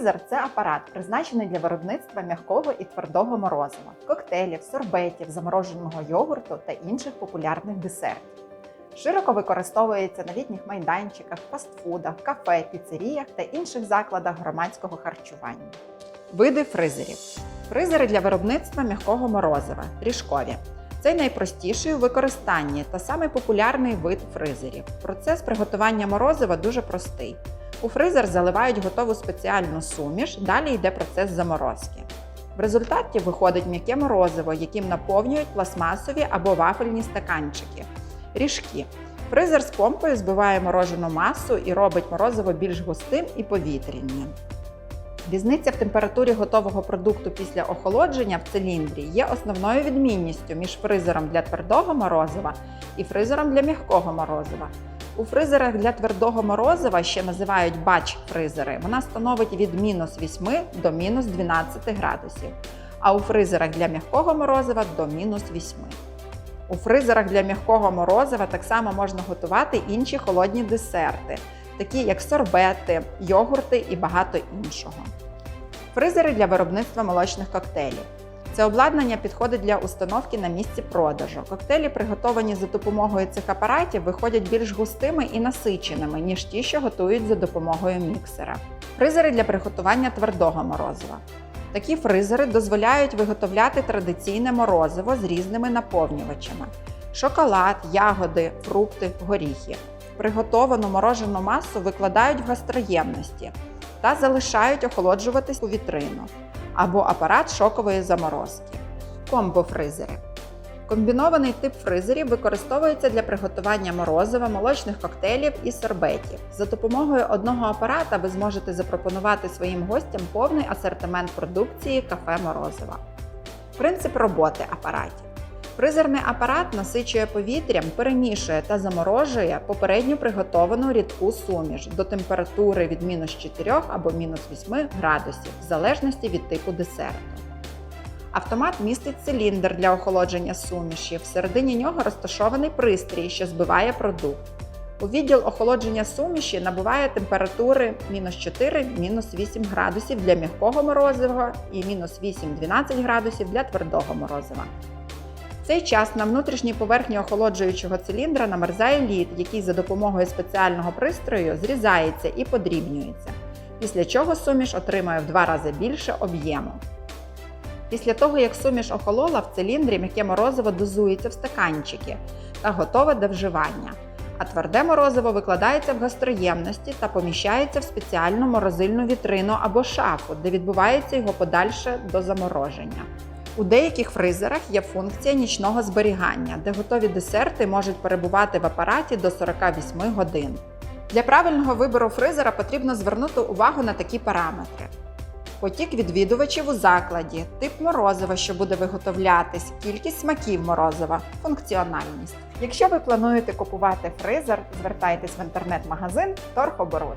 Фризер це апарат, призначений для виробництва м'якого і твердого морозива, коктейлів, сорбетів, замороженого йогурту та інших популярних десертів. Широко використовується на літніх майданчиках, фастфудах, кафе, піцеріях та інших закладах громадського харчування. Види фризерів. Фризери для виробництва м'якого морозива ріжкові. Це найпростіший у використанні та самий популярний вид фризерів. Процес приготування морозива дуже простий. У фризер заливають готову спеціальну суміш, далі йде процес заморозки. В результаті виходить м'яке морозиво, яким наповнюють пластмасові або вафельні стаканчики. Ріжки. Фризер з помпою збиває морожену масу і робить морозиво більш густим і повітряним. Різниця в температурі готового продукту після охолодження в циліндрі є основною відмінністю між фризером для твердого морозива і фризером для м'якого морозива. У фризерах для твердого морозива, ще називають бач-фризери, вона становить від мінус 8 до мінус 12 градусів, а у фризерах для м'якого морозива до мінус 8. У фризерах для м'якого морозива так само можна готувати інші холодні десерти, такі як сорбети, йогурти і багато іншого. Фризери для виробництва молочних коктейлів. Це обладнання підходить для установки на місці продажу. Коктейлі, приготовані за допомогою цих апаратів, виходять більш густими і насиченими, ніж ті, що готують за допомогою міксера. Фризери для приготування твердого морозива. Такі фризери дозволяють виготовляти традиційне морозиво з різними наповнювачами: шоколад, ягоди, фрукти, горіхи. Приготовану морожену масу викладають в гастроємності та залишають охолоджуватись у вітрину або апарат шокової заморозки. Комбофризери. Комбінований тип фризерів використовується для приготування морозива, молочних коктейлів і сорбетів. За допомогою одного апарата ви зможете запропонувати своїм гостям повний асортимент продукції кафе морозива. Принцип роботи апаратів. Фризерний апарат насичує повітрям, перемішує та заморожує попередньо приготовану рідку суміш до температури від мінус 4 або мінус 8 градусів, в залежності від типу десерту. Автомат містить циліндр для охолодження суміші. Всередині нього розташований пристрій, що збиває продукт. У відділ охолодження суміші набуває температури мінус 4 мінус 8 градусів для м'якого морозива і мінус 8-12 градусів для твердого морозива. Цей час на внутрішній поверхні охолоджуючого циліндра намерзає лід, який за допомогою спеціального пристрою зрізається і подрібнюється, після чого суміш отримує в два рази більше об'єму. Після того, як суміш охолола, в циліндрі м'яке морозиво дозується в стаканчики та готове до вживання. А тверде морозиво викладається в гастроємності та поміщається в спеціальну морозильну вітрину або шафу, де відбувається його подальше до замороження. У деяких фризерах є функція нічного зберігання, де готові десерти можуть перебувати в апараті до 48 годин. Для правильного вибору фризера потрібно звернути увагу на такі параметри: потік відвідувачів у закладі, тип морозива, що буде виготовлятись, кількість смаків морозива, функціональність. Якщо ви плануєте купувати фризер, звертайтесь в інтернет-магазин Торгоборот.